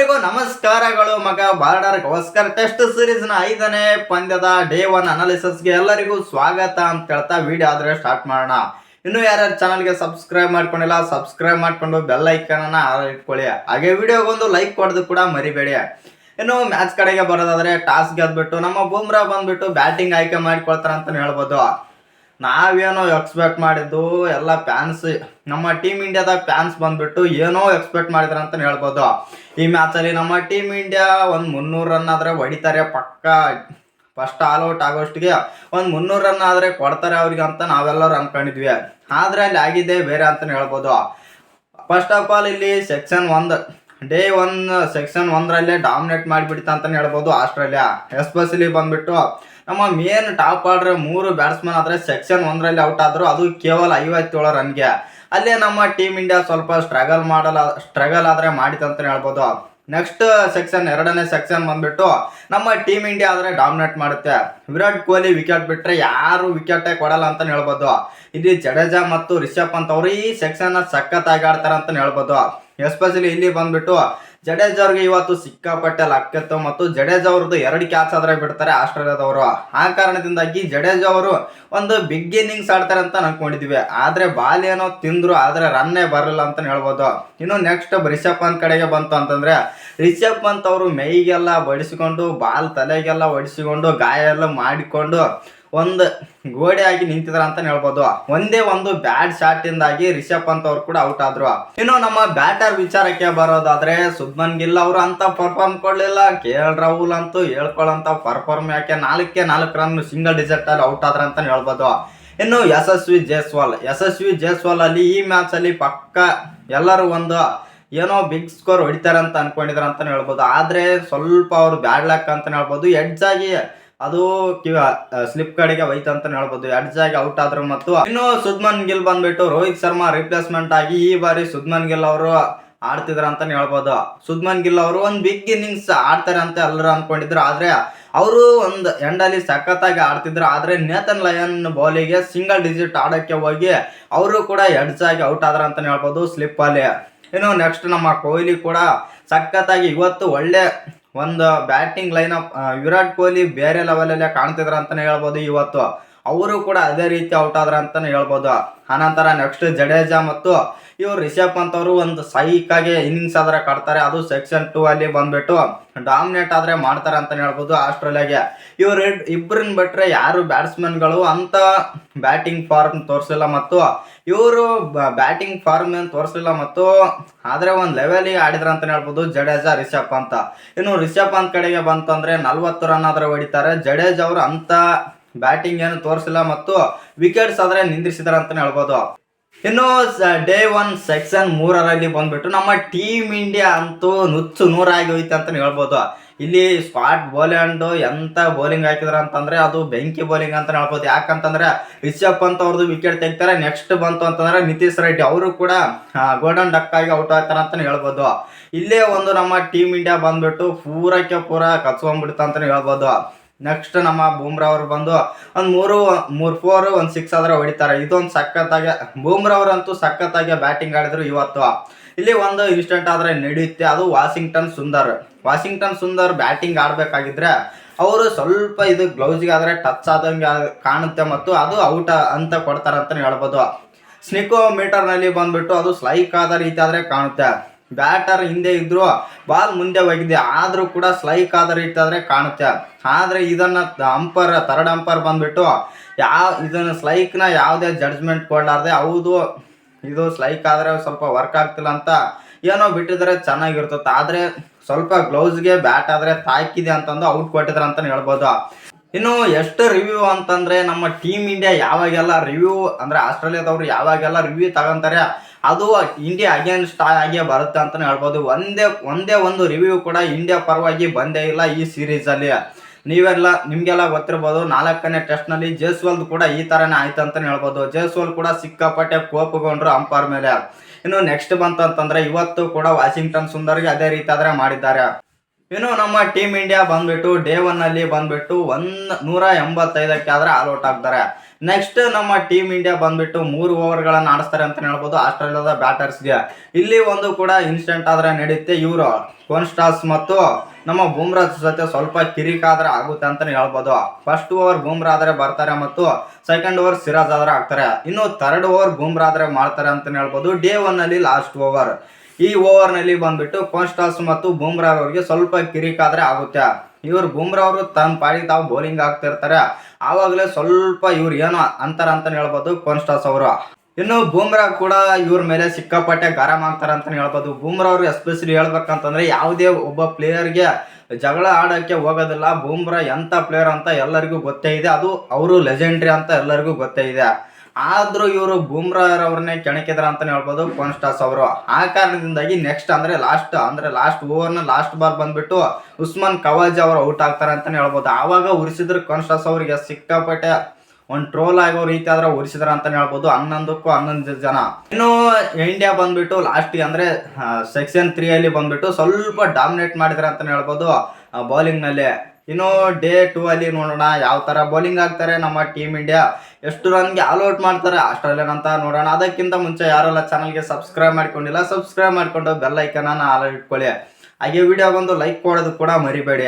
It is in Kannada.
ಎಲ್ಲರಿಗೂ ನಮಸ್ಕಾರಗಳು, ಮಗ ಬಾರ್ಡರ್ ಗವಸ್ಕರ್ ಟೆಸ್ಟ್ ಸೀರೀಸ್ನ ಐದನೇ ಪಂದ್ಯದ ಡೇ ಒನ್ ಅನಾಲಿಸಿಸ್ಗೆ ಎಲ್ಲರಿಗೂ ಸ್ವಾಗತ ಅಂತ ಹೇಳ್ತಾ ವಿಡಿಯೋ ಆದ್ರೆ ಸ್ಟಾರ್ಟ್ ಮಾಡೋಣ. ಇನ್ನು ಯಾರ್ಯಾರು ಚಾನಲ್ಗೆ ಸಬ್ಸ್ಕ್ರೈಬ್ ಮಾಡ್ಕೊಂಡಿಲ್ಲ, ಸಬ್ಸ್ಕ್ರೈಬ್ ಮಾಡ್ಕೊಂಡು ಬೆಲ್ ಐಕನ್ ಅನ್ನ ಇಟ್ಕೊಳ್ಳಿ. ಹಾಗೆ ವಿಡಿಯೋಗೊಂದು ಲೈಕ್ ಕೊಡೋದು ಕೂಡ ಮರಿಬೇಡಿ. ಇನ್ನು ಮ್ಯಾಚ್ ಕಡೆಗೆ ಬರೋದಾದ್ರೆ ಟಾಸ್ ಗೆದ್ಬಿಟ್ಟು ನಮ್ಮ ಬೂಮ್ರಾ ಬಂದ್ಬಿಟ್ಟು ಬ್ಯಾಟಿಂಗ್ ಆಯ್ಕೆ ಮಾಡ್ಕೊಳ್ತಾರ ಅಂತ ಹೇಳ್ಬೋದು. ನಾವೇನೋ ಎಕ್ಸ್ಪೆಕ್ಟ್ ಮಾಡಿದ್ದು, ಎಲ್ಲ ಫ್ಯಾನ್ಸ್ ನಮ್ಮ ಟೀಮ್ ಇಂಡಿಯಾದಾಗ ಫ್ಯಾನ್ಸ್ ಬಂದ್ಬಿಟ್ಟು ಏನೋ ಎಕ್ಸ್ಪೆಕ್ಟ್ ಮಾಡಿದ್ರ ಅಂತ ಹೇಳ್ಬೋದು. ಈ ಮ್ಯಾಚಲ್ಲಿ ನಮ್ಮ ಟೀಮ್ ಇಂಡಿಯಾ ಒಂದು ಮುನ್ನೂರು ರನ್ ಆದರೆ ಹೊಡಿತಾರೆ ಪಕ್ಕ. ಫಸ್ಟ್ ಆಲ್ ಔಟ್ ಆಗೋಷ್ಟಿಗೆ ಒಂದು ಮುನ್ನೂರು ರನ್ ಆದರೆ ಕೊಡ್ತಾರೆ ಅವ್ರಿಗೆ ಅಂತ ನಾವೆಲ್ಲರೂ ಅಂದ್ಕೊಂಡಿದ್ವಿ ಆದರೆ ಅಲ್ಲಿ ಆಗಿದೆ ಬೇರೆ ಅಂತಲೇ ಹೇಳ್ಬೋದು. ಫಸ್ಟ್ ಆಫ್ ಆಲ್ ಇಲ್ಲಿ ಸೆಕ್ಷನ್ ಒಂದು ಡೇ ಒನ್, ಸೆಕ್ಷನ್ ಒಂದರಲ್ಲೇ ಡಾಮಿನೇಟ್ ಮಾಡಿಬಿಡ್ತ ಅಂತಲೇ ಹೇಳ್ಬೋದು ಆಸ್ಟ್ರೇಲಿಯಾ. ಎಸ್ಪೆಷಲಿ ಬಂದ್ಬಿಟ್ಟು ನಮ್ಮ ಮೇನ್ ಟಾಪ್ ಆರ್ಡ್ರ್ ಮೂರು ಬ್ಯಾಟ್ಸ್ಮನ್ ಆದರೆ ಸೆಕ್ಷನ್ ಒಂದರಲ್ಲಿ ಔಟ್ ಆದ್ರು, ಅದು ಕೇವಲ ಐವತ್ತೇಳು ರನ್ಗೆ. ಅಲ್ಲೇ ನಮ್ಮ ಟೀಮ್ ಇಂಡಿಯಾ ಸ್ವಲ್ಪ ಸ್ಟ್ರಗಲ್ ಮಾಡಲ್ಲ ಸ್ಟ್ರಗಲ್ ಆದರೆ ಮಾಡಿತಂತಲೇ ಹೇಳ್ಬೋದು. ನೆಕ್ಸ್ಟ್ ಸೆಕ್ಷನ್ ಎರಡನೇ ಸೆಕ್ಷನ್ ಬಂದ್ಬಿಟ್ಟು ನಮ್ಮ ಟೀಮ್ ಇಂಡಿಯಾ ಆದರೆ ಡಾಮಿನೇಟ್ ಮಾಡುತ್ತೆ. ವಿರಾಟ್ ಕೊಹ್ಲಿ ವಿಕೆಟ್ ಬಿಟ್ಟರೆ ಯಾರು ವಿಕೆಟೇ ಕೊಡಲ್ಲ ಅಂತಲೇ ಹೇಳ್ಬೋದು. ಇಲ್ಲಿ ಜಡೇಜಾ ಮತ್ತು ರಿಷಬ್ ಪಂತ್ ಅವರು ಈ ಸೆಕ್ಷನ್ನ ಸಖತ್ತಾಗಿ ಆಡ್ತಾರೆ ಅಂತಲೇ ಹೇಳ್ಬೋದು. ಎಸ್ಪೆಷಲಿ ಇಲ್ಲಿ ಬಂದ್ಬಿಟ್ಟು ಜಡೇಜ್ ಅವ್ರಿಗೆ ಇವತ್ತು ಸಿಕ್ಕಾಪಟ್ಟೆ ಲಕ್ಕತ್ತು ಮತ್ತು ಜಡೇಜ್ ಅವ್ರದ್ದು ಎರಡು ಕ್ಯಾಚ್ ಆದ್ರೆ ಬಿಡ್ತಾರೆ ಆಸ್ಟ್ರೇಲಿಯಾದವರು. ಆ ಕಾರಣದಿಂದಾಗಿ ಜಡೇಜ್ ಅವರು ಒಂದು ಬಿಗ್ ಇನ್ನಿಂಗ್ಸ್ ಆಡ್ತಾರೆ ಅಂತ ಅನ್ಕೊಂಡಿದ್ವಿ. ಆದ್ರೆ ಬಾಲ್ ಏನೋ ತಿಂದ್ರು, ಆದ್ರೆ ರನ್ನೇ ಬರಲ್ಲ ಅಂತ ಹೇಳ್ಬೋದು. ಇನ್ನು ನೆಕ್ಸ್ಟ್ ರಿಷಬ್ ಪಂತ್ ಕಡೆಗೆ ಬಂತು ಅಂತಂದ್ರೆ, ರಿಷಬ್ ಪಂತ್ ಅವರು ಮೈಗೆಲ್ಲ ಬಡಿಸಿಕೊಂಡು, ಬಾಲ್ ತಲೆಗೆಲ್ಲ ಹೊಡಿಸಿಕೊಂಡು ಗಾಯ ಎಲ್ಲ ಮಾಡಿಕೊಂಡು ಒಂದು ಗೋಡೆಯಾಗಿ ನಿಂತಿದ್ರ ಅಂತ ಹೇಳ್ಬೋದು. ಒಂದೇ ಒಂದು ಬ್ಯಾಡ್ ಶಾಟ್ ಇಂದಾಗಿ ರಿಷಬ್ ಪಂತ್ ಅವ್ರು ಕೂಡ ಔಟ್ ಆದ್ರು. ಇನ್ನು ನಮ್ಮ ಬ್ಯಾಟರ್ ವಿಚಾರಕ್ಕೆ ಬರೋದಾದ್ರೆ ಸುಬ್ಮನ್ ಗಿಲ್ ಅವರು ಅಂತ ಪರ್ಫಾರ್ಮ್ ಕೊಡ್ಲಿಲ್ಲ. ಕೆ ಎಲ್ ರಾಹುಲ್ ಅಂತೂ ಹೇಳ್ಕೊಳ್ಳೋಂತ ಪರ್ಫಾರ್ಮ್ ಯಾಕೆ ನಾಲ್ಕೇ ನಾಲ್ಕು ರನ್ ಸಿಂಗಲ್ ಡಿಜಿಟ್ ಅಲ್ಲಿ ಔಟ್ ಆದ್ರ ಅಂತ ಹೇಳ್ಬೋದು. ಇನ್ನು ಯಶಸ್ವಿ ಜೈಸ್ವಾಲ್. ಯಶಸ್ವಿ ಜೈಸ್ವಾಲ್ ಅಲ್ಲಿ ಈ ಮ್ಯಾಚ್ ಅಲ್ಲಿ ಪಕ್ಕ ಎಲ್ಲರೂ ಒಂದು ಏನೋ ಬಿಗ್ ಸ್ಕೋರ್ ಹೊಡಿತಾರೆ ಅಂತ ಅನ್ಕೊಂಡಿದ್ರ ಅಂತಾನೆ ಹೇಳ್ಬೋದು. ಆದ್ರೆ ಸ್ವಲ್ಪ ಅವ್ರು ಬ್ಯಾಡ್ ಲಕ್ ಅಂತಾನೆ ಹೇಳ್ಬೋದು. ಎಡ್ಜ್ ಆಗಿ ಅದು ಸ್ಲಿಪ್ ಕಡೆಗೆ ಹೋಯ್ತು ಅಂತ ಹೇಳ್ಬೋದು. ಎಡ್ಜ್ ಆಗಿ ಔಟ್ ಆದ್ರು ಮತ್ತು ಇನ್ನು ಸುದ್ಮನ್ ಗಿಲ್ ಬಂದ್ಬಿಟ್ಟು ರೋಹಿತ್ ಶರ್ಮಾ ರಿಪ್ಲೇಸ್ಮೆಂಟ್ ಆಗಿ ಈ ಬಾರಿ ಸುದ್ಮನ್ ಗಿಲ್ ಅವರು ಆಡ್ತಿದ್ರ ಅಂತ ಹೇಳ್ಬೋದು. ಸುದ್ಮನ್ ಗಿಲ್ ಅವರು ಒಂದು ಬಿಗ್ ಇನ್ನಿಂಗ್ಸ್ ಆಡ್ತಾರೆ ಅಂತ ಎಲ್ಲರೂ ಅನ್ಕೊಂಡಿದ್ರು. ಆದ್ರೆ ಅವರು ಒಂದು ಎಂಡಲ್ಲಿ ಸಖತ್ತಾಗಿ ಆಡ್ತಿದ್ರು. ಆದ್ರೆ ನೇತನ್ ಲಯನ್ ಬೌಲಿಗೆ ಸಿಂಗಲ್ ಡಿಜಿಟ್ ಆಡಕ್ಕೆ ಹೋಗಿ ಅವರು ಕೂಡ ಎಡ್ಜ್ ಆಗಿ ಔಟ್ ಆದ್ರ ಅಂತ ಹೇಳ್ಬೋದು ಸ್ಲಿಪ್ ಅಲ್ಲಿ. ಇನ್ನು ನೆಕ್ಸ್ಟ್ ನಮ್ಮ ಕೊಹ್ಲಿ ಕೂಡ ಸಖತ್ತಾಗಿ ಇವತ್ತು ಒಳ್ಳೆ ಒಂದು batting line up Virat Kohli ಬೇರೆ ಲೆವೆಲಲ್ಲೇ ಕಾಣ್ತಿದ್ರ ಅಂತಲೇ ಹೇಳ್ಬೋದು ಇವತ್ತು. ಅವರು ಕೂಡ ಅದೇ ರೀತಿ ಔಟ್ ಆದ್ರ ಅಂತಾನೆ ಹೇಳ್ಬೋದು. ಆನಂತರ ನೆಕ್ಸ್ಟ್ ಜಡೇಜಾ ಮತ್ತು ಇವ್ರು ರಿಷಬ್ ಪಂತ್ ಅವರು ಒಂದು ಸೈಕ್ ಆಗಿ ಇನ್ನಿಂಗ್ಸ್ ಆದ್ರೆ ಕಟ್ತಾರೆ. ಅದು ಸೆಕ್ಷನ್ ಟೂ ಅಲ್ಲಿ ಬಂದ್ಬಿಟ್ಟು ಡಾಮಿನೇಟ್ ಆದ್ರೆ ಮಾಡ್ತಾರೆ ಅಂತಾನೆ ಹೇಳ್ಬೋದು ಆಸ್ಟ್ರೇಲಿಯಾಗೆ. ಇವ್ರು ಇಬ್ಬರನ್ನ ಬಿಟ್ರೆ ಯಾರು ಬ್ಯಾಟ್ಸ್ಮನ್ಗಳು ಅಂತ ಬ್ಯಾಟಿಂಗ್ ಫಾರ್ಮ್ ತೋರಿಸಿಲ್ಲ ಮತ್ತು ಇವರು ಬ್ಯಾಟಿಂಗ್ ಫಾರ್ಮ್ ಏನು ತೋರಿಸಲಿಲ್ಲ ಮತ್ತು ಆದ್ರೆ ಒಂದು ಲೆವೆಲಿಗೆ ಆಡಿದ್ರ ಅಂತಾನೆ ಹೇಳ್ಬೋದು ಜಡೇಜಾ, ರಿಷಬ್ ಪಂತ್. ಇನ್ನು ರಿಷಬ್ ಪಂತ್ ಕಡೆಗೆ ಬಂತಂದ್ರೆ ನಲ್ವತ್ತು ರನ್ ಆದ್ರೆ ಹೊಡಿತಾರೆ. ಜಡೇಜ್ ಅವರು ಅಂತ ಬ್ಯಾಟಿಂಗ್ ಏನು ತೋರಿಸಿಲ್ಲ ಮತ್ತು ವಿಕೆಟ್ಸ್ ಆದರೆ ನಿಂದ್ರಿಸಿದಾರೆ ಅಂತಾನೆ ಹೇಳ್ಬೋದು. ಇನ್ನು ಡೇ ಒನ್ ಸೆಕ್ಷನ್ ಮೂರರಲ್ಲಿ ಬಂದ್ಬಿಟ್ಟು ನಮ್ಮ ಟೀಮ್ ಇಂಡಿಯಾ ಅಂತೂ ನುಚ್ಚು ನೂರಾಗಿ ಹೋಯ್ತು ಅಂತಲೇ ಹೇಳ್ಬೋದು. ಇಲ್ಲಿ ಸ್ಪಾಟ್ ಬೋಲ್ಯಾಂಡ್ ಎಂತ ಬೌಲಿಂಗ್ ಹಾಕಿದ್ರ ಅಂತಂದ್ರೆ ಅದು ಬೆಂಕಿ ಬೌಲಿಂಗ್ ಅಂತ ಹೇಳ್ಬೋದು. ಯಾಕಂತಂದ್ರೆ ರಿಷಬ್ ಪಂತ್ ಅವ್ರದ್ದು ವಿಕೆಟ್ ತೆಗಿತಾರೆ, ನೆಕ್ಸ್ಟ್ ಬಂತು ಅಂತಂದ್ರೆ ನಿತೀಶ್ ರೆಡ್ಡಿ ಅವರು ಕೂಡ ಗೋಲ್ಡನ್ ಡಕ್ ಆಗಿ ಔಟ್ ಆಗ್ತಾರೆ ಅಂತಲೇ ಹೇಳ್ಬೋದು. ಇಲ್ಲೇ ಒಂದು ನಮ್ಮ ಟೀಮ್ ಇಂಡಿಯಾ ಬಂದ್ಬಿಟ್ಟು ಪೂರಕ್ಕೆ ಪೂರ ಕಚ್ಕೊಂಡ್ಬಿಡ್ತು ಅಂತಾನೆ ಹೇಳ್ಬೋದು. ನೆಕ್ಸ್ಟ್ ನಮ್ಮ ಬೂಮ್ರಾ ಅವರು ಬಂದು ಒಂದು ಮೂರು ಮೂರು ಫೋರ್ ಒಂದು ಸಿಕ್ಸ್ ಆದ್ರೆ ಹೊಡಿತಾರೆ. ಇದೊಂದು ಸಖತ್ತಾಗಿ ಬೂಮ್ರಾ ಅವರಂತೂ ಸಖತ್ತಾಗಿ ಬ್ಯಾಟಿಂಗ್ ಆಡಿದ್ರು ಇವತ್ತು. ಇಲ್ಲಿ ಒಂದು ಇನ್ಸ್ಟೆಂಟ್ ಆದ್ರೆ ನಡೆಯುತ್ತೆ ಅದು Washington Sundar. Washington Sundar batting ಆಡಬೇಕಾಗಿದ್ರೆ ಅವರು ಸ್ವಲ್ಪ ಇದು ಗ್ಲೌಸ್ಗೆ ಆದ್ರೆ ಟಚ್ ಆದಂಗೆ ಕಾಣುತ್ತೆ ಮತ್ತು ಅದು ಔಟ್ ಅಂತ ಕೊಡ್ತಾರೆ ಅಂತಲೇ ಹೇಳ್ಬೋದು ಸ್ನಿಕೋ ಮೀಟರ್ನಲ್ಲಿ ಬಂದ್ಬಿಟ್ಟು ಅದು ಸ್ಲೈಕ್ ಆದ ರೀತಿ ಆದ್ರೆ ಕಾಣುತ್ತೆ. ಬ್ಯಾಟರ್ ಹಿಂದೆ ಇದ್ರು, ಬಾಲ್ ಮುಂದೆ ಹೋಗಿದೆ. ಆದ್ರೂ ಕೂಡ ಸ್ಲೈಕ್ ಆದ ಆದ್ರೆ ಕಾಣುತ್ತೆ. ಆದ್ರೆ ಇದನ್ನ ಅಂಪರ್, ಥರ್ಡ್ ಅಂಪರ್ ಬಂದ್ಬಿಟ್ಟು ಯಾವ ಇದನ್ನ ಸ್ಲೈಕ್ನ ಯಾವುದೇ ಜಡ್ಜ್ಮೆಂಟ್ ಕೊಡಲಾರ್ದೆ ಹೌದು, ಇದು ಸ್ಲೈಕ್ ಆದ್ರೆ ಸ್ವಲ್ಪ ವರ್ಕ್ ಆಗ್ತಿಲ್ಲ ಅಂತ ಏನೋ ಬಿಟ್ಟಿದ್ರೆ ಚೆನ್ನಾಗಿರ್ತದೆ ಆದ್ರೆ ಸ್ವಲ್ಪ ಗ್ಲೌಸ್ಗೆ ಬ್ಯಾಟ್ ಆದ್ರೆ ತಾಕಿದೆ ಅಂತಂದು ಔಟ್ ಕೊಟ್ಟಿದ್ರೆ ಅಂತಾನೆ ಹೇಳ್ಬೋದು. ಇನ್ನು ಎಷ್ಟು ರಿವ್ಯೂ ಅಂತಂದ್ರೆ ನಮ್ಮ ಟೀಮ್ ಇಂಡಿಯಾ ಯಾವಾಗೆಲ್ಲ ರಿವ್ಯೂ ಅಂದ್ರೆ ಆಸ್ಟ್ರೇಲಿಯಾದವ್ರು ಯಾವಾಗೆಲ್ಲ ರಿವ್ಯೂ ತಗೊಂತಾರೆ ಅದು ಇಂಡಿಯಾ ಅಗೇನ್ಸ್ಟ್ ಆಗೇ ಬರುತ್ತೆ ಅಂತಲೇ ಹೇಳ್ಬೋದು. ಒಂದೇ ಒಂದೇ ಒಂದು ರಿವ್ಯೂ ಕೂಡ ಇಂಡಿಯಾ ಪರವಾಗಿ ಬಂದೇ ಇಲ್ಲ ಈ ಸೀರೀಸಲ್ಲಿ ನೀವೆಲ್ಲ, ನಿಮಗೆಲ್ಲ ಗೊತ್ತಿರ್ಬೋದು, ನಾಲ್ಕನೇ ಟೆಸ್ಟ್ನಲ್ಲಿ ಜೈಸ್ವಾಲ್ ಕೂಡ ಈ ಥರನೇ ಆಯ್ತು ಅಂತಲೇ ಹೇಳ್ಬೋದು. ಜೈಸ್ವಾಲ್ ಕೂಡ ಸಿಕ್ಕಾಪಟ್ಟೆ ಕೋಪಗೊಂಡ್ರು ಅಂಪೈರ್ ಮೇಲೆ. ಇನ್ನು ನೆಕ್ಸ್ಟ್ ಬಂತು ಅಂತಂದ್ರೆ ಇವತ್ತು ಕೂಡ ವಾಷಿಂಗ್ಟನ್ ಸುಂದರ್ಗೆ ಅದೇ ರೀತಿ ಆದರೆ ಮಾಡಿದ್ದಾರೆ. ಇನ್ನು ನಮ್ಮ ಟೀಮ್ ಇಂಡಿಯಾ ಬಂದ್ಬಿಟ್ಟು ಡೇ ಒನ್ನಲ್ಲಿ ಬಂದ್ಬಿಟ್ಟು ಒಂದ್ ನೂರ ಎಂಬತ್ತೈದಕ್ಕೆ ಆದ್ರೆ ಆಲ್ ಔಟ್ ಆಗ್ತಾರೆ. ನೆಕ್ಸ್ಟ್ ನಮ್ಮ ಟೀಮ್ ಇಂಡಿಯಾ ಬಂದ್ಬಿಟ್ಟು ಮೂರು ಓವರ್ಗಳನ್ನು ಆಡಿಸ್ತಾರೆ ಅಂತ ಹೇಳ್ಬೋದು. ಆಸ್ಟ್ರೇಲಿಯಾದ ಬ್ಯಾಟರ್ಸ್ಗೆ ಇಲ್ಲಿ ಒಂದು ಕೂಡ ಇನ್ಸ್ಟೆಂಟ್ ಆದ್ರೆ ನಡೆಯುತ್ತೆ. ಇವರು ಕೋನ್ಸ್ಟಾಸ್ ಮತ್ತು ನಮ್ಮ ಬೂಮ್ರಾ ಜೊತೆ ಸ್ವಲ್ಪ ಕಿರಿಕಾದ್ರೆ ಆಗುತ್ತೆ ಅಂತ ಹೇಳ್ಬೋದು. ಫಸ್ಟ್ ಓವರ್ ಬೂಮ್ರಾ ಆದ್ರೆ ಬರ್ತಾರೆ ಮತ್ತು ಸೆಕೆಂಡ್ ಓವರ್ ಸಿರಾಜ್ ಆದ್ರೆ ಆಗ್ತಾರೆ. ಇನ್ನು ಥರ್ಡ್ ಓವರ್ ಬೂಮ್ರಾ ಆದ್ರೆ ಮಾಡ್ತಾರೆ ಅಂತ ಹೇಳ್ಬೋದು. ಡೇ ಒನ್ ಅಲ್ಲಿ ಲಾಸ್ಟ್ ಓವರ್ ಈ ಓವರ್ನಲ್ಲಿ ಬಂದ್ಬಿಟ್ಟು ಕೋನ್ಸ್ಟಾಸ್ ಮತ್ತು ಬೂಮ್ರಾ ಅವರಿಗೆ ಸ್ವಲ್ಪ ಕಿರಿಕಾದ್ರೆ ಆಗುತ್ತೆ. ಇವ್ರು ಬುಮ್ರಾ ಅವರು ತನ್ನ ಪಾಡಿಗೆ ತಾವು ಬೌಲಿಂಗ್ ಆಗ್ತಿರ್ತಾರೆ ಆವಾಗಲೇ ಸ್ವಲ್ಪ ಇವ್ರು ಏನೋ ಅಂತಾರ ಅಂತ ಹೇಳ್ಬೋದು ಕೋನ್ಸ್ಟಾಸ್ ಅವರು. ಇನ್ನು ಬೂಮ್ರಾ ಕೂಡ ಇವ್ರ ಮೇಲೆ ಸಿಕ್ಕಾಪಟ್ಟೆ ಗರಂ ಆಗ್ತಾರೆ ಅಂತಾನೆ ಹೇಳ್ಬೋದು. ಬೂಮ್ರಾ ಅವರು ಎಸ್ಪೆಷಲಿ ಹೇಳ್ಬೇಕಂತಂದ್ರೆ ಯಾವುದೇ ಒಬ್ಬ ಪ್ಲೇಯರ್ಗೆ ಜಗಳ ಆಡೋಕ್ಕೆ ಹೋಗೋದಿಲ್ಲ. ಬೂಮ್ರಾ ಎಂಥ ಪ್ಲೇಯರ್ ಅಂತ ಎಲ್ಲರಿಗೂ ಗೊತ್ತೇ ಇದೆ. ಅದು ಅವರು ಲೆಜೆಂಡ್ರಿ ಅಂತ ಎಲ್ಲರಿಗೂ ಗೊತ್ತೇ ಇದೆ. ಆದ್ರೂ ಇವರು ಬೂಮ್ರಾ ಅವ್ರನ್ನೇ ಕೆಣಕಿದ್ರ ಅಂತಲೇ ಹೇಳ್ಬೋದು ಕಾನ್ಸ್ಟಾಸ್ ಅವರು. ಆ ಕಾರಣದಿಂದಾಗಿ ನೆಕ್ಸ್ಟ್ ಅಂದ್ರೆ ಲಾಸ್ಟ್ ಅಂದ್ರೆ ಲಾಸ್ಟ್ ಓವರ್ನ ಲಾಸ್ಟ್ ಬಾಲ್ ಬಂದ್ಬಿಟ್ಟು ಉಸ್ಮಾನ್ ಕವಾಜ್ ಅವರು ಔಟ್ ಆಗ್ತಾರೆ ಅಂತಲೇ ಹೇಳ್ಬೋದು. ಆವಾಗ ಉರಿಸಿದ್ರು ಕಾನ್ಸ್ಟಾಸ್ ಅವರಿಗೆ ಸಿಕ್ಕಾಪಟ್ಟೆ ಒಂದು ಟ್ರೋಲ್ ಆಗೋ ರೀತಿ ಆದ್ರೆ ಉರಿಸಿದ್ರ ಅಂತಾನೆ ಹೇಳ್ಬೋದು. ಹನ್ನೊಂದಕ್ಕೂ ಹನ್ನೊಂದು ಜನ. ಇನ್ನು ಇಂಡಿಯಾ ಬಂದ್ಬಿಟ್ಟು ಲಾಸ್ಟಿಗೆ ಅಂದ್ರೆ ಸೆಕ್ಷನ್ ತ್ರೀ ಅಲ್ಲಿ ಬಂದ್ಬಿಟ್ಟು ಸ್ವಲ್ಪ ಡಾಮಿನೇಟ್ ಮಾಡಿದ್ರೆ ಅಂತಲೇ ಹೇಳ್ಬೋದು ಬೌಲಿಂಗ್ನಲ್ಲಿ. ಇನ್ನು ಡೇ ಟೂ ಅಲ್ಲಿ ನೋಡೋಣ, ಯಾವ ತರ ಬೌಲಿಂಗ್ ಆಗ್ತಾರೆ ನಮ್ಮ ಟೀಮ್ ಇಂಡಿಯಾ ಎಷ್ಟು ರನ್ಗೆ ಆಲ್ ಔಟ್ ಮಾಡ್ತಾರೆ ಆಸ್ಟ್ರೇಲಿಯನ್ ಅಂತ ನೋಡೋಣ. ಅದಕ್ಕಿಂತ ಮುಂಚೆ ಯಾರೆಲ್ಲ ಚಾನಲ್ಗೆ ಸಬ್ಸ್ಕ್ರೈಬ್ ಮಾಡ್ಕೊಂಡಿಲ್ಲ ಸಬ್ಸ್ಕ್ರೈಬ್ ಮಾಡ್ಕೊಂಡು ಬೆಲ್ ಐಕನ್ ಆಲ್ ಇಟ್ಕೊಳ್ಳಿ. ಹಾಗೆ ವಿಡಿಯೋ ಬಂದು ಲೈಕ್ ಕೊಡೋದು ಕೂಡ ಮರಿಬೇಡಿ.